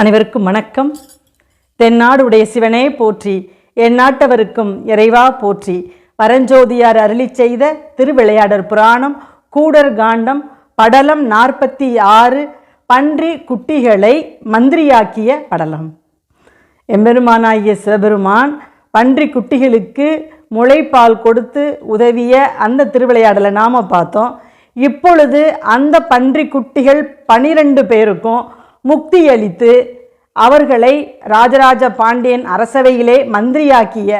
அனைவருக்கும் வணக்கம். தென்னாடுடைய சிவனே போற்றி என் நாட்டவருக்கும் இறைவா போற்றி. பரஞ்சோதியார் அருளிச் செய்த திருவிளையாடற் புராணம் கூடர் காண்டம் படலம் நாற்பத்தி ஆறு பன்றி குட்டிகளை மந்திரியாக்கிய படலம். எம்பெருமானாகிய சிவபெருமான் பன்றி குட்டிகளுக்கு முளைப்பால் கொடுத்து உதவிய அந்த திருவிளையாடலை நாம் பார்த்தோம். இப்பொழுது அந்த பன்றி குட்டிகள் பனிரெண்டு பேருக்கும் முக்தியளித்து அவர்களை ராஜராஜ பாண்டியன் அரசவையிலே மந்திரியாக்கிய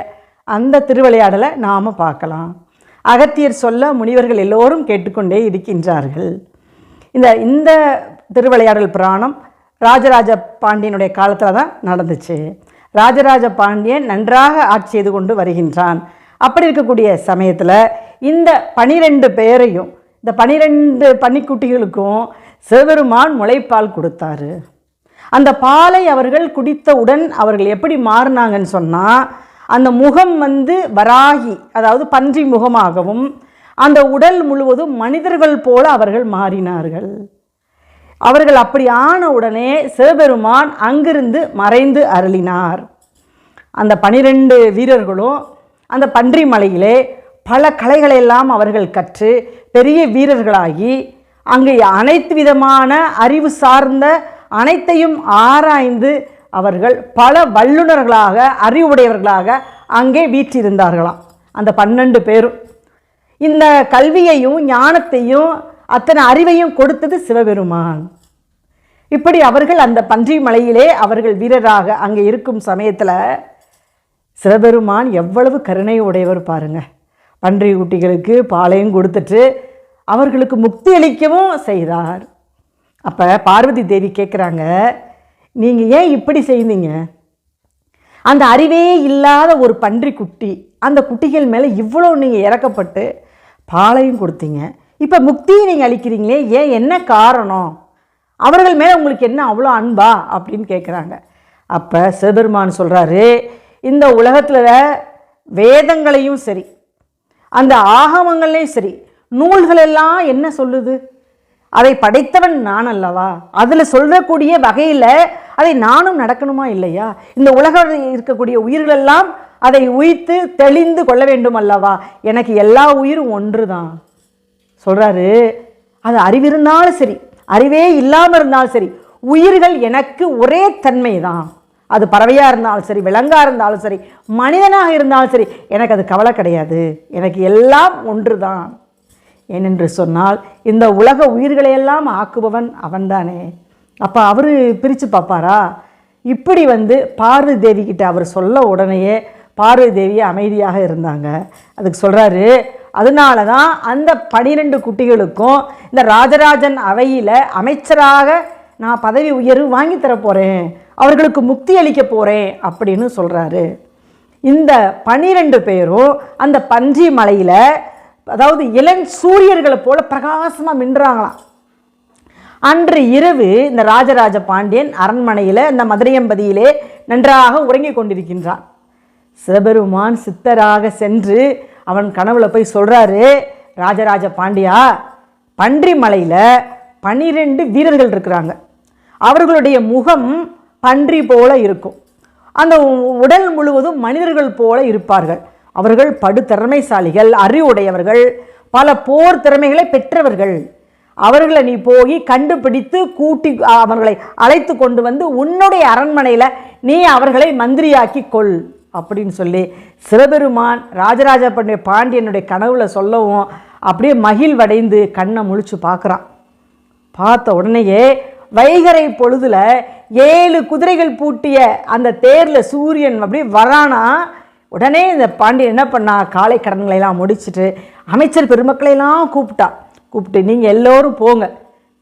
அந்த திருவிளையாடலை நாம் பார்க்கலாம். அகத்தியர் சொல்ல முனிவர்கள் எல்லோரும் கேட்டுக்கொண்டே இருக்கின்றார்கள். இந்த இந்த திருவிளையாடல் புராணம் ராஜராஜ பாண்டியனுடைய காலத்தில் தான் நடந்துச்சு. ராஜராஜ பாண்டியன் நன்றாக ஆட்சி செய்து கொண்டு வருகின்றான். அப்படி இருக்கக்கூடிய சமயத்தில் இந்த பனிரெண்டு பேரையும் இந்த பனிரெண்டு பன்னிக்குட்டிகளுக்கும் சிவபெருமான் முளைப்பால் கொடுத்தாரு. அந்த பாலை அவர்கள் குடித்தவுடன் அவர்கள் எப்படி மாறினாங்கன்னு சொன்னால் அந்த முகம் வந்து வராகி அதாவது பன்றி முகமாகவும் அந்த உடல் முழுவதும் மனிதர்கள் போல அவர்கள் மாறினார்கள். அவர்கள் அப்படி ஆன உடனே சிவபெருமான் அங்கிருந்து மறைந்து அருளினார். அந்த பனிரெண்டு வீரர்களும் அந்த பன்றி மலையிலே பல கலைகளெல்லாம் அவர்கள் கற்று பெரிய வீரர்களாகி அங்கே அனைத்து விதமான அறிவு சார்ந்த அனைத்தையும் ஆராய்ந்து அவர்கள் பல வல்லுநர்களாக அறிவுடையவர்களாக அங்கே வீற்றிருந்தார்களாம். அந்த பன்னெண்டு பேரும். இந்த கல்வியையும் ஞானத்தையும் அத்தனை அறிவையும் கொடுத்தது சிவபெருமான். இப்படி அவர்கள் அந்த பன்றி மலையிலே அவர்கள் வீரராக அங்கே இருக்கும் சமயத்தில் சிவபெருமான் எவ்வளவு கருணை உடையவர் பாருங்கள் பன்றி குட்டிகளுக்கு பாலையும் கொடுத்துட்டு அவர்களுக்கு முக்தி அளிக்கவும் செய்தார். அப்போ பார்வதி தேவி கேட்குறாங்க நீங்கள் ஏன் இப்படி செய்தீங்க? அந்த அறிவே இல்லாத ஒரு பன்றி குட்டி அந்த குட்டிகள் மேலே இவ்வளோ நீங்கள் இறக்கப்பட்டு பாலையும் கொடுத்தீங்க. இப்போ முக்தியை நீங்கள் அளிக்கிறீங்களே ஏன் என்ன காரணம்? அவர்கள் மேலே உங்களுக்கு என்ன அவ்வளோ அன்பா? அப்படின்னு கேட்குறாங்க அப்போ சிவபெருமான் சொல்கிறாரு இந்த உலகத்தில் வேதங்களையும் சரி அந்த ஆகமங்களையும் சரி நூல்கள் எல்லாம் என்ன சொல்லுது? அதை படைத்தவன் நான் அல்லவா? அதில் சொல்லக்கூடிய வகையில் அதை நானும் நடக்கணுமா இல்லையா? இந்த உலகம் இருக்கக்கூடிய உயிர்களெல்லாம் அதை உயித்து தெளிந்து கொள்ள வேண்டும் அல்லவா? எனக்கு எல்லா உயிரும் ஒன்று தான் சொல்கிறாரு அது அறிவிருந்தாலும் சரி அறிவே இல்லாமல் இருந்தாலும் சரி உயிர்கள் எனக்கு ஒரே தன்மை தான் அது பறவையாக இருந்தாலும் சரி விலங்காக இருந்தாலும் சரி மனிதனாக இருந்தாலும் சரி எனக்கு அது கவலை கிடையாது. எனக்கு எல்லாம் ஒன்று தான் ஏனென்று சொன்னால் இந்த உலக உயிர்களையெல்லாம் ஆக்குபவன் அவன்தானே. அப்போ அவர் பிரித்து பார்ப்பாரா? இப்படி வந்து பார்வதி தேவி கிட்ட அவர் சொல்ல உடனேயே பார்வதி தேவி அமைதியாக இருந்தாங்க. அதுக்கு சொல்கிறாரு அதனால தான் அந்த பனிரெண்டு குட்டிகளுக்கும் இந்த ராஜராஜன் அவையில் அமைச்சராக நான் பதவி உயர்வு வாங்கி தர போகிறேன் அவர்களுக்கு முக்தி அளிக்க போகிறேன் அப்படின்னு சொல்கிறாரு இந்த பனிரெண்டு பேரும் அந்த பன்றி மலையில் அதாவது இளம் சூரியர்களை போல பிரகாசமாக மின்றாங்களாம் அன்று இரவு இந்த ராஜராஜ பாண்டியன் அரண்மனையில் இந்த மதுரையம்பதியிலே நன்றாக உறங்கிக் கொண்டிருக்கின்றான். சிவபெருமான் சித்தராக சென்று அவன் கனவுல போய் சொல்கிறாரு ராஜராஜ பாண்டியா பன்றி மலையில் பன்னிரெண்டு வீரர்கள் இருக்கிறாங்க. அவர்களுடைய முகம் பன்றி போல இருக்கும். அந்த உடல் முழுவதும் மனிதர்கள் போல இருப்பார்கள். அவர்கள் படு திறமைசாலிகள் அறிவுடையவர்கள் பல போர் திறமைகளை பெற்றவர்கள். அவர்களை நீ போய் கண்டுபிடித்து கூட்டி அவர்களை அழைத்து கொண்டு வந்து உன்னுடைய அரண்மனையில் நீ அவர்களை மந்திரியாக்கி கொள் அப்படின்னு சொல்லி சிவபெருமான் ராஜராஜ பண்டிய பாண்டியனுடைய கனவுல சொல்லவும் அப்படியே மகிழ்வடைந்து கண்ணை முழிச்சு பார்க்குறான். பார்த்த உடனேயே வைகரை பொழுதுல ஏழு குதிரைகள் பூட்டிய அந்த தேரில் சூரியன் அப்படியே வரானா உடனே இந்த பாண்டியன் என்ன பண்ணா? காலை கடன்களை எல்லாம் முடிச்சுட்டு அமைச்சர் பெருமக்களையெல்லாம் கூப்பிட்டா. கூப்பிட்டு நீங்கள் எல்லோரும் போங்க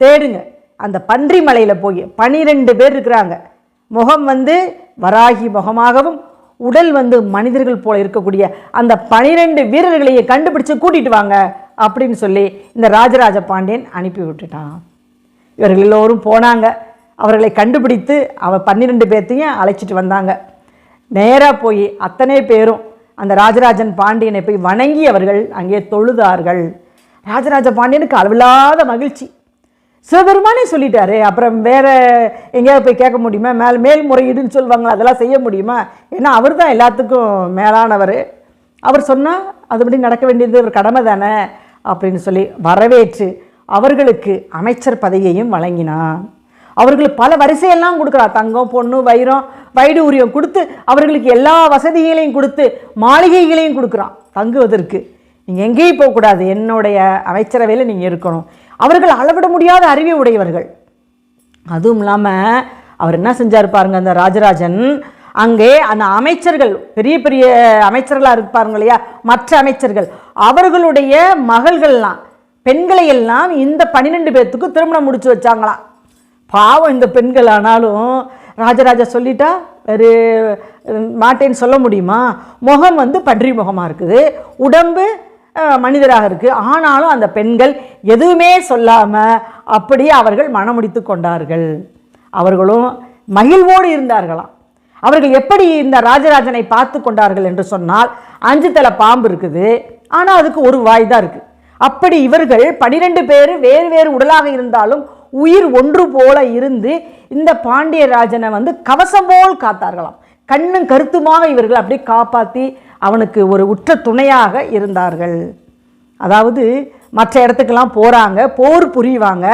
தேடுங்க. அந்த பன்றி மலையில் போய் பனிரெண்டு பேர் இருக்கிறாங்க. முகம் வந்து வராகி முகமாகவும் உடல் வந்து மனிதர்கள் போல இருக்கக்கூடிய அந்த பனிரெண்டு வீரர்களையே கண்டுபிடிச்சு கூட்டிட்டு வாங்க அப்படின்னு சொல்லி இந்த ராஜராஜ பாண்டியன் அனுப்பி விட்டுட்டான். இவர்கள் எல்லோரும் போனாங்க. அவர்களை கண்டுபிடித்து அவ பன்னிரெண்டு பேர்த்தையும் அழைச்சிட்டு வந்தாங்க. நேராக போய் அத்தனை பேரும் அந்த ராஜராஜன் பாண்டியனை போய் வணங்கி அவர்கள் அங்கே தொழுதார்கள். ராஜராஜ பாண்டியனுக்கு அளவில்லாத மகிழ்ச்சி. சிவபெருமானே சொல்லிட்டாரு அப்புறம் வேற எங்கேயாவது போய் கேட்க முடியுமா? மேல் மேல்முறையீடுன்னு சொல்லுவாங்க அதெல்லாம் செய்ய முடியுமா? ஏன்னா அவர் தான் எல்லாத்துக்கும் மேலானவர். அவர் சொன்னால் அதுபடி நடக்க வேண்டியது ஒரு கடமை தானே? அப்படின்னு சொல்லி வரவேற்று அவர்களுக்கு அமைச்சர் பதவியையும் வழங்கினான். அவர்களுக்கு பல வரிசையெல்லாம் கொடுக்குறா தங்கம் பொண்ணு வைரம் வைடூரியம் கொடுத்து அவர்களுக்கு எல்லா வசதிகளையும் கொடுத்து மாளிகைகளையும் கொடுக்குறான். தங்குவதற்கு. நீங்கள் எங்கேயும் போகக்கூடாது. என்னுடைய அமைச்சரவையில் நீங்கள் இருக்கணும். அவர்கள் அளவிட முடியாத அறிவை உடையவர்கள். அதுவும் இல்லாமல் அவர் என்ன செஞ்சார் பாருங்க அந்த ராஜராஜன். அங்கே அந்த அமைச்சர்கள் பெரிய பெரிய அமைச்சர்களாக இருப்பாருங்க இல்லையா? மற்ற அமைச்சர்கள். அவர்களுடைய மகள்கள்லாம் பெண்களை எல்லாம் இந்த பன்னிரெண்டு பேர்த்துக்கு திருமணம் முடிச்சு வச்சாங்களாம். பாவம் இந்த பெண்கள் ஆனாலும் ராஜராஜா சொல்லிட்டா வேறு மாட்டேன்னு சொல்ல முடியுமா? முகம் வந்து பன்றி முகமாக இருக்குது. உடம்பு மனிதராக இருக்குது ஆனாலும் அந்த பெண்கள் எதுவுமே சொல்லாமல் அப்படியே அவர்கள் மனமுடித்து கொண்டார்கள். அவர்களும் மகிழ்வோடு இருந்தார்களாம். அவர்கள் எப்படி இந்த ராஜராஜனை பார்த்து கொண்டார்கள் என்று சொன்னால் அஞ்சு தலை பாம்பு இருக்குது. ஆனால் அதுக்கு ஒரு வாய் தான் இருக்குது அப்படி இவர்கள் பனிரெண்டு பேர் வேறு வேறு உடலாக இருந்தாலும் உயிர் ஒன்று போல இருந்து இந்த பாண்டியராஜனை வந்து கவசம் போல் காத்தார்களாம். கண்ணும் கருத்துமாக இவர்கள் அப்படியே காப்பாற்றி அவனுக்கு ஒரு உற்ற துணையாக இருந்தார்கள். அதாவது மற்ற இடத்துக்கெல்லாம் போகிறாங்க போர் புரிவாங்க.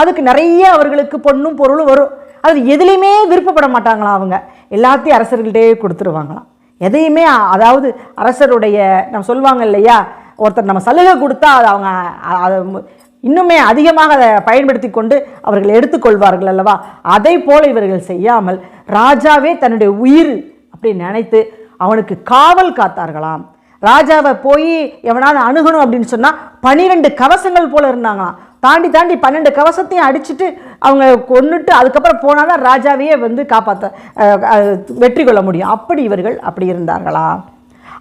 அதுக்கு நிறைய அவர்களுக்கு பொண்ணும் பொருளும் வரும். அது எதுலேயுமே விருப்பப்பட மாட்டாங்களாம் அவங்க. எல்லாத்தையும் அரசர்கள்ட்டே கொடுத்துருவாங்களாம். எதையுமே அதாவது அரசருடைய நம்ம சொல்லுவாங்க இல்லையா ஒருத்தர் நம்ம சலுகை கொடுத்தா அது அவங்க அதை இன்னுமே அதிகமாக அதை பயன்படுத்தி கொண்டு அவர்கள் எடுத்துக்கொள்வார்கள் அல்லவா? அதை போல இவர்கள் செய்யாமல் ராஜாவே தன்னுடைய உயிர் அப்படி நினைத்து அவனுக்கு காவல் காத்தார்களாம். ராஜாவை போய் எவனாவது அணுகணும் அப்படின்னு சொன்னால் பன்னிரெண்டு கவசங்கள் போல இருந்தாங்களாம். தாண்டி தாண்டி பன்னெண்டு கவசத்தையும் அடிச்சுட்டு அவங்க கொன்னுட்டு அதுக்கப்புறம் போனால் தான் ராஜாவையே வந்து காப்பாற்ற வெற்றி கொள்ள முடியும். அப்படி இவர்கள் அப்படி இருந்தார்களா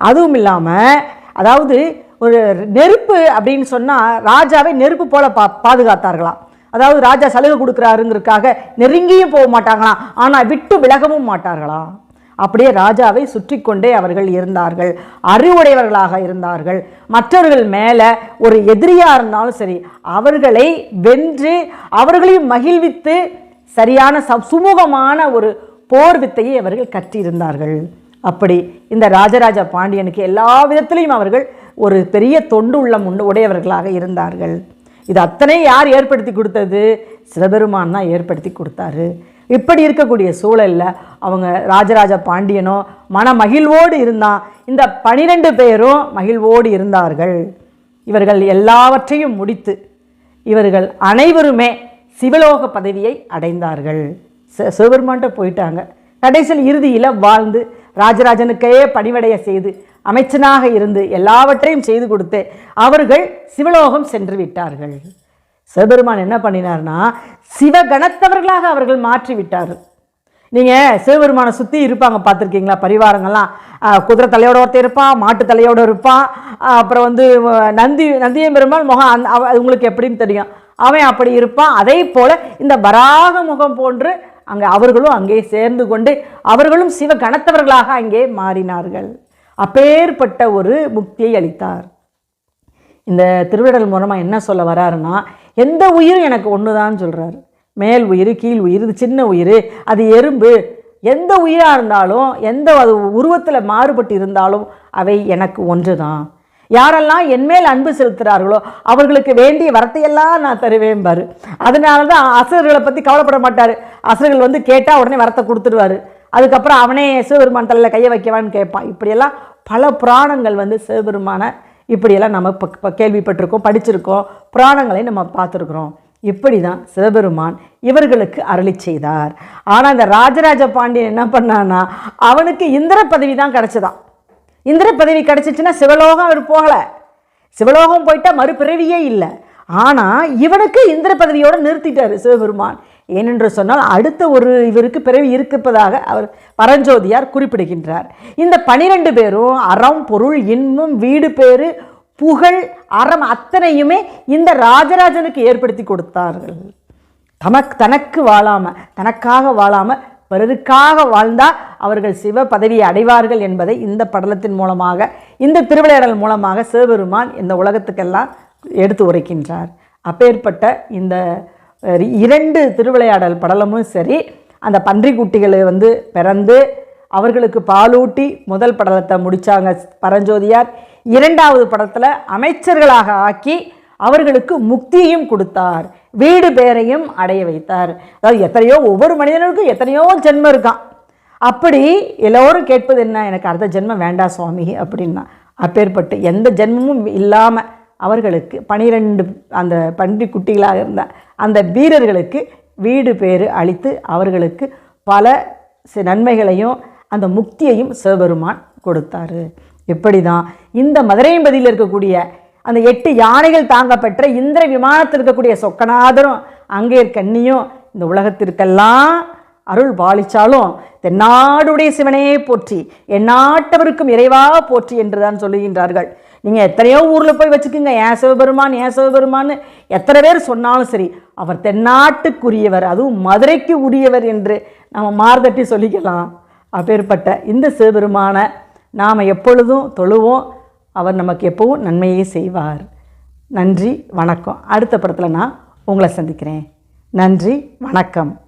அதுவும் இல்லாமல் அதாவது ஒரு நெருப்பு அப்படின்னு சொன்னால் ராஜாவை நெருப்பு போல பா பாதுகாத்தார்களாம். அதாவது ராஜா சலுகை கொடுக்குறாருங்கிறதுக்காக நெருங்கியும் போக மாட்டாங்களாம். ஆனால் விட்டு விலகவும் மாட்டார்களாம். அப்படியே ராஜாவை சுற்றி கொண்டே அவர்கள் இருந்தார்கள். அறிவுடையவர்களாக இருந்தார்கள். மற்றவர்கள் மேலே ஒரு எதிரியாக இருந்தாலும் சரி அவர்களை வென்று அவர்களையும் மகிழ்வித்து சரியான சுமூகமான ஒரு போர் வித்தையை அவர்கள் கற்றிருந்தார்கள். அப்படி இந்த ராஜராஜ பாண்டியனுக்கு எல்லா விதத்திலையும் அவர்கள் ஒரு பெரிய தொண்டு உள்ளம் உண்டு உடையவர்களாக இருந்தார்கள். இது அத்தனை யார் ஏற்படுத்தி கொடுத்தது? சிவபெருமான் தான் ஏற்படுத்தி கொடுத்தாரு. இப்படி இருக்கக்கூடிய சூழலில் அவங்க ராஜராஜ பாண்டியனோ மன மகிழ்வோடு இருந்தான் இந்த பனிரெண்டு பேரும் மகிழ்வோடு இருந்தார்கள். இவர்கள் எல்லாவற்றையும் முடித்து இவர்கள் அனைவருமே சிவலோக பதவியை அடைந்தார்கள். ச- சிவபெருமான்கிட்ட போயிட்டாங்க. கடைசியில் இறுதியில் வாழ்ந்து ராஜராஜனுக்கே பணிவடைய செய்து அமைச்சனாக இருந்து எல்லாவற்றையும் செய்து கொடுத்து அவர்கள் சிவலோகம் சென்று விட்டார்கள். சிவபெருமான் என்ன பண்ணினார்னா சிவகணத்தவர்களாக அவர்கள் மாற்றி விட்டார் நீங்கள் சிவபெருமானை சுற்றி இருப்பாங்க பார்த்துருக்கீங்களா? பரிவாரங்கள்லாம். குதிரை தலையோட ஒருத்தன் இருப்பான் மாட்டு தலையோடு இருப்பான். அப்புறம் வந்து நந்தி நந்தியம் பெருமாள் முகம் அந்த அவ- அது உங்களுக்கு எப்படின்னு தெரியும். அவன் அப்படி இருப்பான். அதே போல் இந்த வராக முகம் போன்று அங்கே அவர்களும் அங்கே சேர்ந்து கொண்டு அவர்களும் சிவ கணத்தவர்களாக அங்கே மாறினார்கள். அப்பேற்பட்ட ஒரு முக்தியை அளித்தார். இந்த திருவிடல் மூலமாக என்ன சொல்ல வராருன்னா எந்த உயிரும் எனக்கு ஒன்று தான் சொல்கிறாரு மேல் உயிர் கீழ் உயிர் இது சின்ன உயிர் அது எறும்பு. எந்த உயிராக இருந்தாலும் எந்த அது உருவத்தில் மாறுபட்டு இருந்தாலும் அவை எனக்கு ஒன்று தான் யாரெல்லாம் என்மேல் அன்பு செலுத்துகிறார்களோ அவர்களுக்கு வேண்டிய வரத்தையெல்லாம் நான் தருவேன் பாரு. அதனால தான் அசுரர்களை பற்றி கவலைப்பட மாட்டார். அசுரர்கள் வந்து கேட்டால் உடனே வரத்தை கொடுத்துடுவாரு. அதுக்கப்புறம் அவனே சிவபெருமான் தலையில் கையை வைக்கவான்னு கேட்பான். இப்படியெல்லாம் பல புராணங்கள் வந்து சிவபெருமானை இப்படியெல்லாம் நம்ம இப்போ கேள்விப்பட்டிருக்கோம் படிச்சிருக்கோம் புராணங்களை நம்ம பார்த்துருக்குறோம். இப்படி தான் சிவபெருமான் இவர்களுக்கு அருளி செய்தார். ஆனால் இந்த ராஜராஜ பாண்டியன் என்ன பண்ணான்னா அவனுக்கு இந்திர பதவி தான் கிடச்சதான் இந்திர பதவி கிடச்சிச்சின்னா சிவலோகம் அவர் போகலை. சிவலோகம் போயிட்டா மறுபிறவியே இல்லை. ஆனால் இவனுக்கு இந்திர பதவியோடு நிறுத்திட்டார் சிவபெருமான். ஏனென்று சொன்னால் அடுத்த ஒரு இவருக்கு பிறவி இருப்பதாக அவர் பரஞ்சோதியார் குறிப்பிடுகின்றார். இந்த பனிரெண்டு பேரும் அறம் பொருள் இன்பம் வீடு பேரு புகழ் அறம் அத்தனையுமே இந்த ராஜராஜனுக்கு ஏற்படுத்தி கொடுத்தார்கள். தமக்கு தனக்கு வாழாமல் தனக்காக வாழாமல் பிறருக்காக வாழ்ந்தால் அவர்கள் சிவ பதவியை அடைவார்கள் என்பதை இந்த படலத்தின் மூலமாக இந்த திருவிளையாடல் மூலமாக சிவபெருமான் இந்த உலகத்துக்கெல்லாம் எடுத்து உரைக்கின்றார். அப்பேற்பட்ட இந்த இரண்டு திருவிளையாடல் படலமும் சரி அந்த பன்றிக்குட்டிகளை வந்து பிறந்து அவர்களுக்கு பாலூட்டி முதல் படலத்தை முடித்தாங்க பரஞ்சோதியார். இரண்டாவது படத்தில் அமைச்சர்களாக ஆக்கி அவர்களுக்கு முக்தியையும் கொடுத்தார். வீடு பேரையும் அடைய வைத்தார். அதாவது எத்தனையோ ஒவ்வொரு மனிதனுக்கும் எத்தனையோ ஜென்மம் இருக்கான். அப்படி எல்லோரும் கேட்பது என்ன? எனக்கு அடுத்த ஜென்மம் வேண்டாம் சுவாமி அப்படின்னா. அப்பேற்பட்டு எந்த ஜென்மமும் இல்லாமல் அவர்களுக்கு பனிரெண்டு அந்த பன்றி குட்டிகளாக இருந்த அந்த வீரர்களுக்கு வீடு பேர் அளித்து அவர்களுக்கு பல நன்மைகளையும் அந்த முக்தியையும் சிவபெருமான் கொடுத்தாரு. இப்படி தான் இந்த மதுரையம்பதியில் இருக்கக்கூடிய அந்த எட்டு யானைகள் தாங்க பெற்ற இந்திர விமானத்தில் இருக்கக்கூடிய சொக்கநாதரும் அங்கே கண்ணியும் இந்த உலகத்திற்கெல்லாம் அருள் பாலிச்சாலும் தென்னாடுடைய சிவனையே போற்றி எந்நாட்டவருக்கும் இறைவா போற்றி என்று தான் சொல்லுகின்றார்கள். நீங்கள் எத்தனையோ ஊரில் போய் வச்சுக்கோங்க ஏன் சிவபெருமான் ஏன் சிவபெருமான்னு எத்தனை பேர் சொன்னாலும் சரி அவர் தென்னாட்டுக்குரியவர் அதுவும் மதுரைக்கு உரியவர் என்று நம்ம மார்தட்டி சொல்லிக்கலாம். அப்பேற்பட்ட இந்த சிவபெருமான நாம் எப்பொழுதும் தொழுவோம் அவர் நமக்கு எப்போவும் நன்மையே செய்வார். நன்றி வணக்கம். அடுத்த படத்தில் நான் உங்களை சந்திக்கிறேன். நன்றி வணக்கம்.